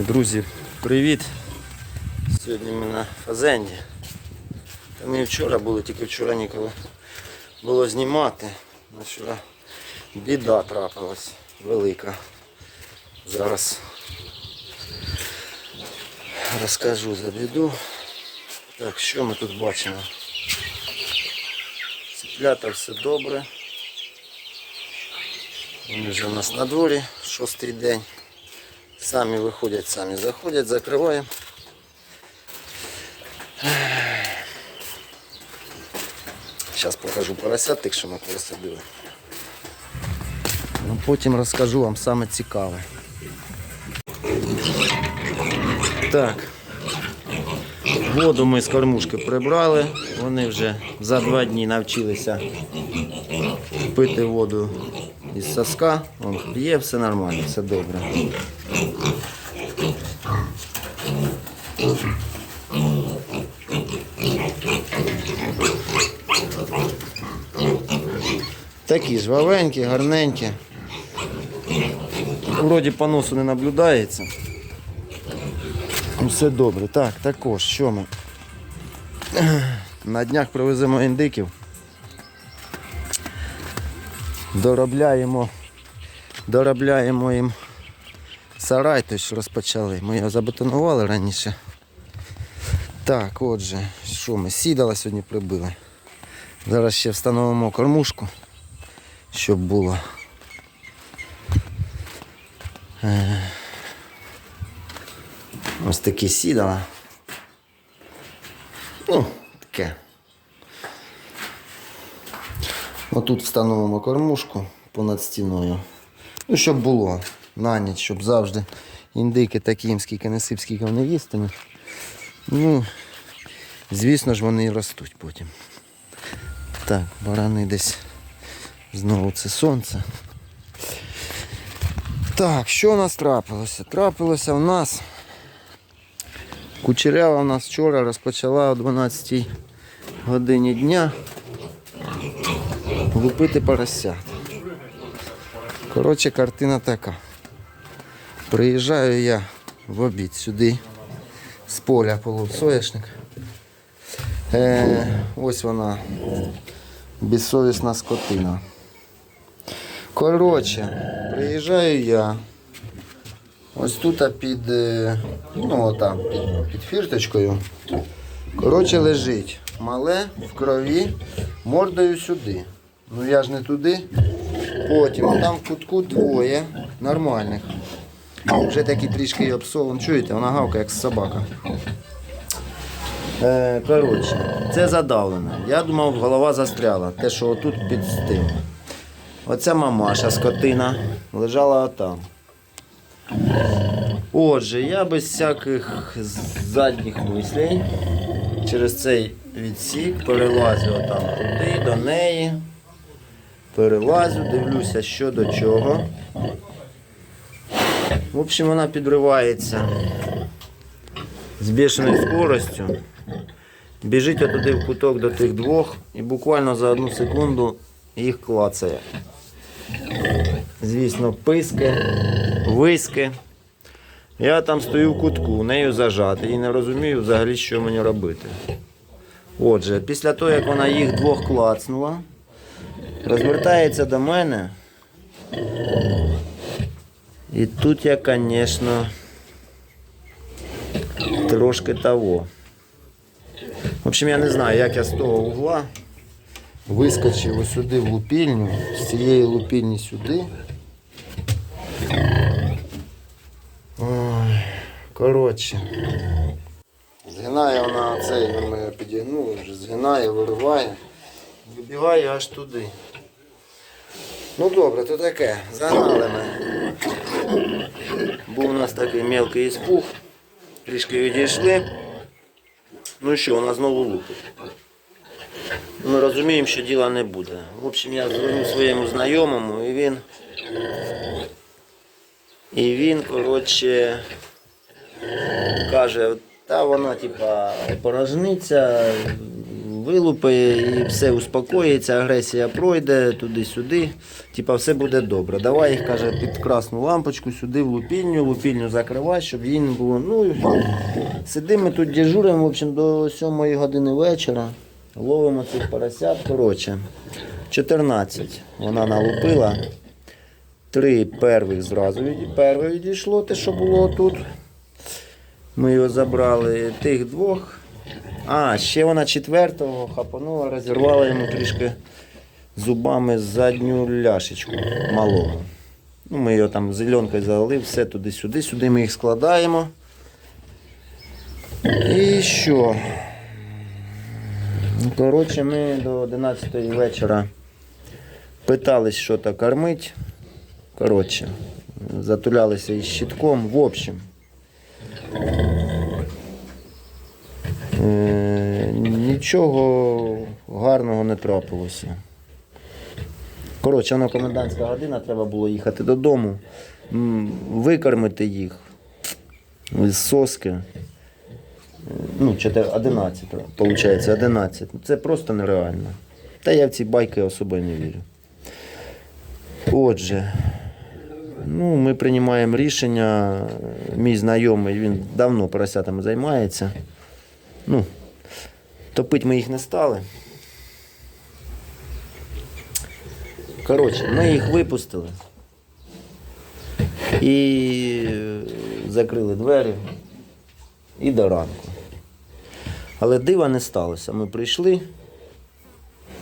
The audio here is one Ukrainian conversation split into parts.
Друзі, привіт! Сьогодні ми на Фазенді. Та Ми вчора були, тільки вчора ніколи було знімати. Ну, Вчора біда трапилась велика. Зараз розкажу за біду. Так, що ми тут бачимо? Цеплята все добре. Вони вже у нас на дворі, шостий день. Самі виходять, самі заходять, закриваємо. Зараз покажу поросят тих, що ми пересадили. Ну, потім розкажу вам саме цікаве. Так. Воду ми з кормушки прибрали. Вони вже за два дні навчилися пити воду із соска. Он п'є, все нормально, все добре. Такі ж валенькі, гарненькі. Вроді поносу не наблюдається. Ну, Все добре. Так, також, що ми? На днях привеземо індиків. Доробляємо, доробляємо їм сарай, той що розпочали. Ми його забетонували раніше. Так, отже, що ми? Сідала сьогодні прибили. Зараз ще встановимо кормушку, щоб було. Е, Ось такі сідала. Ну, таке. Отут встановимо кормушку понад стіною. Ну, щоб було на ніч, щоб завжди індики такі скільки не сип, скільки вони їстимуть. Ну, звісно ж, вони і ростуть потім. Так, барани десь знову це сонце. Так, що у нас трапилося? Трапилося у нас. Кучерява у нас вчора розпочала о 12 годині дня лупити поросят. Коротше, картина така. Приїжджаю я в обід сюди з поля соняшник. Е, ось вона, безсовісна скотина. Коротше, приїжджаю я. Ось тут під, е, ну там, під, під фірточкою. Коротше, лежить мале в крові, мордою сюди. Ну я ж не туди. Потім там в кутку двоє нормальних. Вже такі трішки обсован. Чуєте, вона гавка, як собака. Е, коротше, це задавлено. Я думав, голова застряла. Те, що отут під стим. Оця мамаша скотина лежала отам. Отже, я без всяких задніх мислей через цей відсік перелазю отам туди, до неї. Перелазю, дивлюся, що до чого. В общем, вона підривається з бешеною скоростю. Біжить отуди в куток до тих двох і буквально за одну секунду їх клацає. Звісно, писки, виски. Я там стою в кутку, нею зажатий і не розумію взагалі, що мені робити. Отже, після того, як вона їх двох клацнула, розвертається до мене. І тут я, звісно, трошки того. В общем, я не знаю, як я з того угла вискочив сюди в лупільню, з цієї лупільні сюди. Ой, коротше. Згинає вона цей, ну, ми підігнули вже, згинає, вириває, вибігає аж туди. Ну добре, то таке, загнали ми. Був у нас такий мелкий іспух, трішки відійшли. Ну і що, вона знову лупить. Ми розуміємо, що діла не буде. В общем, я дзвоню своєму знайомому і він. І він, коротше, каже, та вона, типа, порожниця, вилупає і все успокоїться, агресія пройде туди-сюди. Типа все буде добре. Давай їх каже під красну лампочку сюди в лупільню, лупільню закривай, щоб їм було. Ну сидимо ми тут дежуримо в общем, до 7 години вечора. Ловимо цих поросят. Коротше, 14 вона налупила. Три первих зразу перше відійшло, те, що було тут. Ми його забрали. Тих двох. А, ще вона четвертого хапанула, розірвала йому трішки зубами задню ляшечку малому. Ну, ми його там зеленкою залили, все туди-сюди. Сюди ми їх складаємо. І що? Коротше, ми до 11 вечора питались, що то кормить. Коротше, затулялися із щитком. В общем. Е, Нічого гарного не трапилося. Коротше, воно комендантська година, треба було їхати додому, викормити їх з соски. Ну, 4, 11, виходить, 11. Це просто нереально. Та я в ці байки особо не вірю. Отже, ну, ми приймаємо рішення. Мій знайомий, він давно поросятами займається. Ну, топити ми їх не стали. Коротше, ми їх випустили і е, закрили двері і до ранку. Але дива не сталося. Ми прийшли.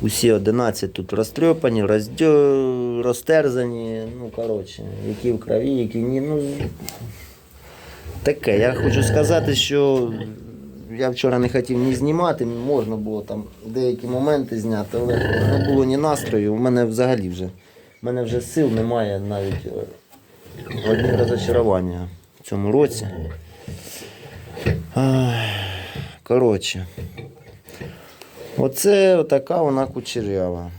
Усі 11 тут розтрьопані, роздьо... розтерзані, ну коротше, які в крові, які ні. Ну, таке. Я хочу сказати, що я вчора не хотів ні знімати, можна було там деякі моменти зняти, але не було ні настрою. У мене взагалі вже, в мене вже сил немає навіть е, одні розочарування в цьому році. Коротше. Оце така вона кучерява.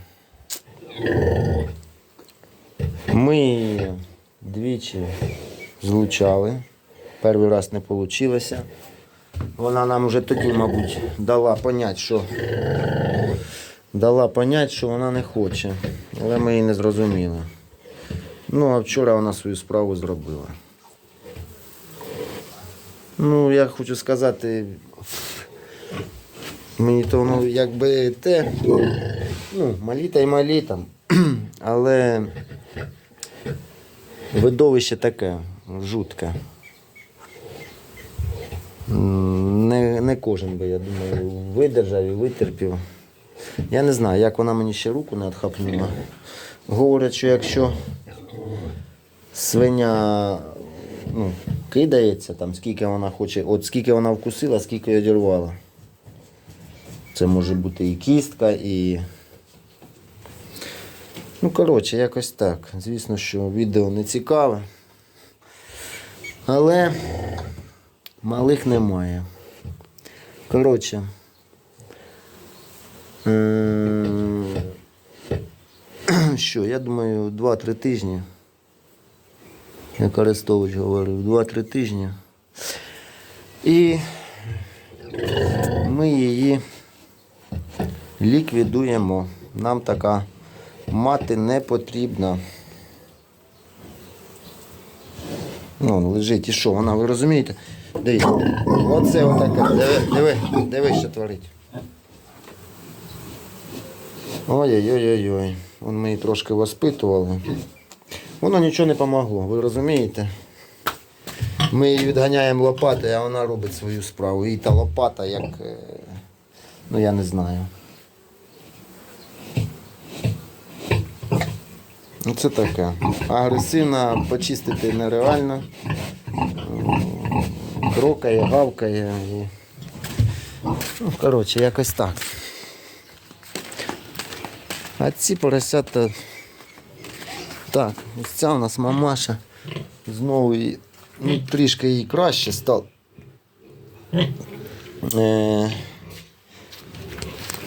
Ми її двічі злучали. Перший раз не вийшло. Вона нам вже тоді, мабуть, дала понять, що дала понять, що вона не хоче. Але ми її не зрозуміли. Ну, а вчора вона свою справу зробила. Ну, я хочу сказати, мені то воно якби те, ну, малі та й малі там. Але видовище таке, жутке. Не, не кожен би, я думаю, видержав і витерпів. Я не знаю, як вона мені ще руку не відхапнула. Говорять, що якщо свиня ну, кидається, там, скільки вона хоче, от скільки вона вкусила, скільки одірвала. Це може бути і кістка, і. Ну, коротше, якось так. Звісно, що відео не цікаве. Але малих немає. Коротше. Що, я думаю, 2-3 тижні. Як Арестович говорив, 2-3 тижні. І ми її ліквідуємо. Нам така мати не потрібна. Ну, лежить і що, вона, ви розумієте? Дивіться, оце отаке. Диви, диви, диви, що творить. Ой-ой-ой-ой. Вон ми її трошки воспитували. Воно нічого не помогло, ви розумієте? Ми її відганяємо лопатою, а вона робить свою справу. І та лопата як. е, Ну я не знаю. Це таке. Агресивна почистити нереально. М, Крокає, гавкає і. Ну, коротше, якось так. А ці поросята. Так, ось ця у нас мамаша. Знову ну, трішки їй краще стало. Е,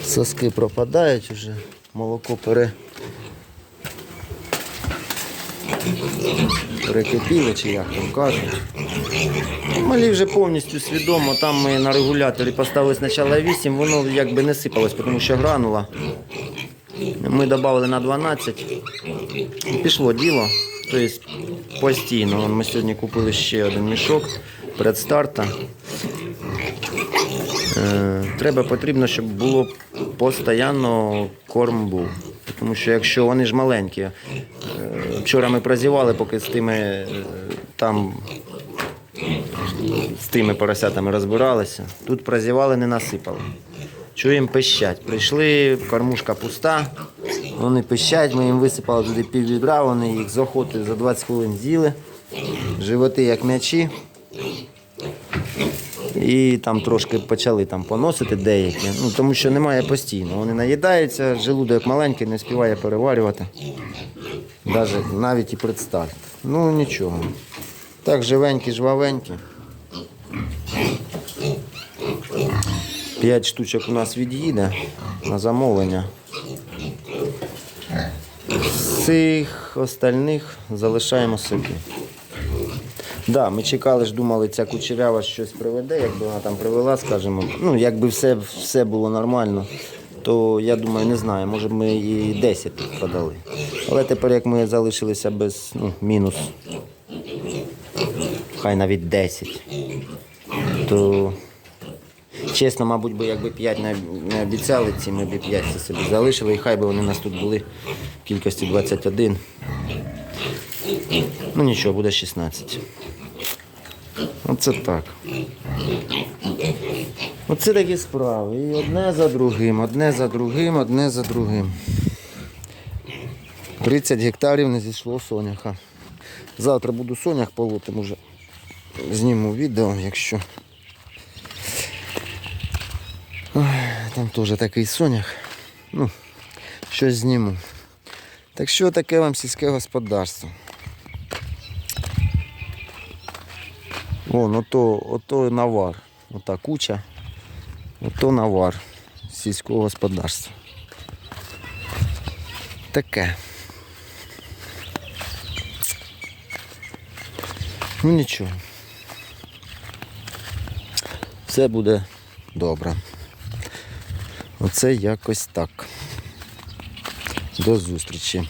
соски пропадають вже, молоко пере. Перекипіло, чи як там кажуть. Малі вже повністю свідомо. Там ми на регуляторі поставили спочатку 8, воно якби не сипалось, тому що гранула. Ми додали на 12. Пішло діло. Тобто постійно. Ми сьогодні купили ще один мішок перед стартом. Е, Треба потрібно, щоб було постійно корм був. Тому що якщо вони ж маленькі, е, вчора ми прозівали, поки з тими е, там з тими поросятами розбиралися. Тут прозівали, не насипали. Чуємо пищать. Прийшли, кормушка пуста, вони пищать, ми їм висипали туди пів відра, вони їх з охоти за 20 хвилин з'їли. Животи як м'ячі. І там трошки почали там поносити деякі, ну, тому що немає постійно. Вони наїдаються, желудок маленький, не співає переварювати. Даже, навіть і представ. Ну нічого. Так, живенькі, жвавенькі. П'ять штучок у нас від'їде на замовлення. З цих остальних залишаємо собі. Да, ми чекали ж, думали, ця кучерява щось приведе, якби вона там привела, скажімо, ну, якби все, все було нормально, то я думаю, не знаю, може б ми і 10 тут продали. Але тепер, як ми залишилися без ну, мінус, хай навіть 10, то чесно, мабуть, би якби 5 не, обіцяли ці, ми б 5 це собі залишили, і хай би вони у нас тут були в кількості 21. Ну нічого, буде 16. Оце так. Оце такі справи. І одне за другим, одне за другим, одне за другим. 30 гектарів не зійшло соняха. Завтра буду сонях полоти, може зніму відео, якщо. Ой, там теж такий сонях. Ну, щось зніму. Так що таке вам сільське господарство? Вон, ото, ото навар. Ота куча. Ото навар сільського господарства. Таке. Ну нічого. Все буде добре. Оце якось так. До зустрічі.